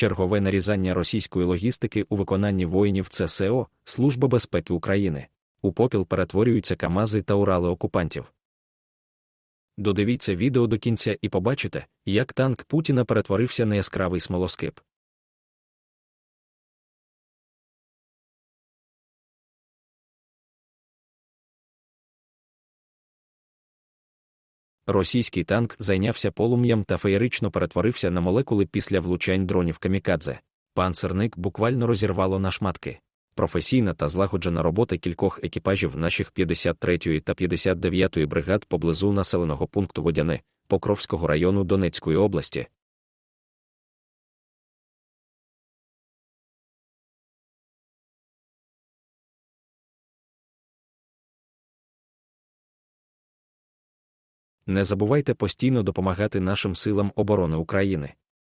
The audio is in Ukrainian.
чергове нарізання російської логістики у виконанні воїнів ЦСО, Служба безпеки України. У попіл перетворюються Камази та Урали окупантів. Додивіться відео до кінця і побачите, як танк Путіна перетворився на яскравий смолоскип. Російський танк зайнявся полум'ям та феєрично перетворився на молекули після влучань дронів камікадзе. Панцерник буквально розірвало на шматки. Професійна та злагоджена робота кількох екіпажів наших 53-ї та 59-ї бригад поблизу населеного пункту Водяне Покровського району Донецької області. Не забувайте постійно допомагати нашим силам оборони України.